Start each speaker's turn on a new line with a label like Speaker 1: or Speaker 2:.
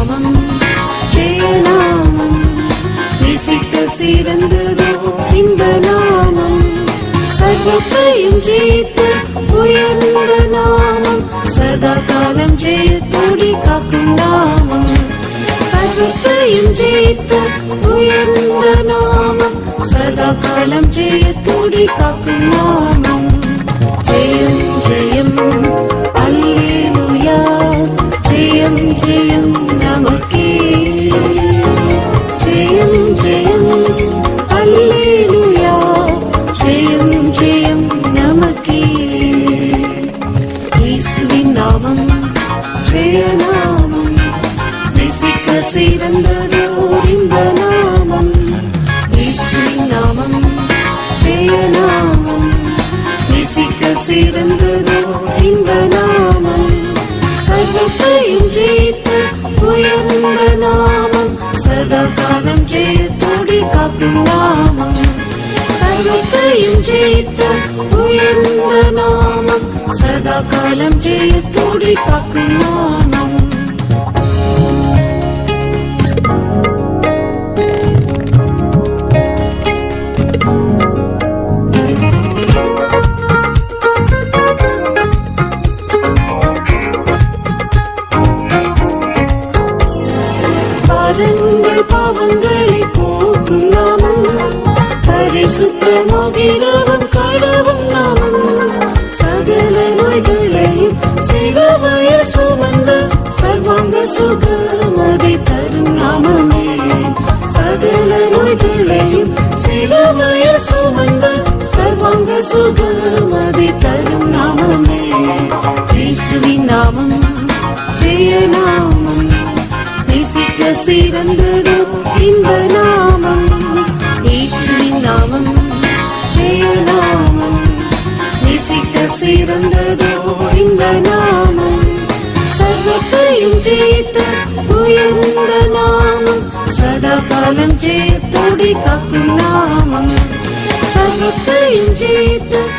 Speaker 1: நாமம் ஜெயநாமம். நேசிக்க சிறந்ததோ இந்த நாமம். சர்வத்தையும் ஜெயித்து உயர்ந்த நாமம். சதா காலம் ஜெயத்தோடி காக்கும் நாமம். சர்வத்தையும் ஜெயித்து உயர்ந்த நாமம். சதா காலம் ஜெயத்தோடி காக்கும் நாமம். இயேசுவின் நாமம் ஜெயநாமம் நேசிக்க சிறந்ததோ இந்த நாமம். இயேசுவின் நாமம் ஜெயநாமம் நேசிக்க சிறந்ததோ இந்த நாமம். சர்வத்தையும் ஜெயித்து உயர்ந்த நாமம். சதா காலம் ஜெயத்தோடி காக்கும் நாமம். சர்வத்தையும் ஜெயித்து உயர்ந்த நாமம் சதா காலம் ஜெயத்தோடி காக்கும் நாமம் பாருங்கள் பாவங்களை போக்கும் நோய்களையும் சுமந்த சர்வாங்க சுகமதை தரும் நாமமே. சகல நோய்களையும் சிலுவையில் சுமந்த சர்வாங்க சுகமதை தரும் நாமமே. இயேசுவின் நாமம் ஜெய நாமம். நேசிக்க சிறந்தது இந்த நாமம் நேசிக்க சிறந்ததோ இந்த நாமம். சர்வத்தையும் ஜெயித்த உயர்ந்த நாமம். சதா காலம் ஜெயத்தோடி காக்கும் நாமம். சர்வத்தையும் ஜெயித்த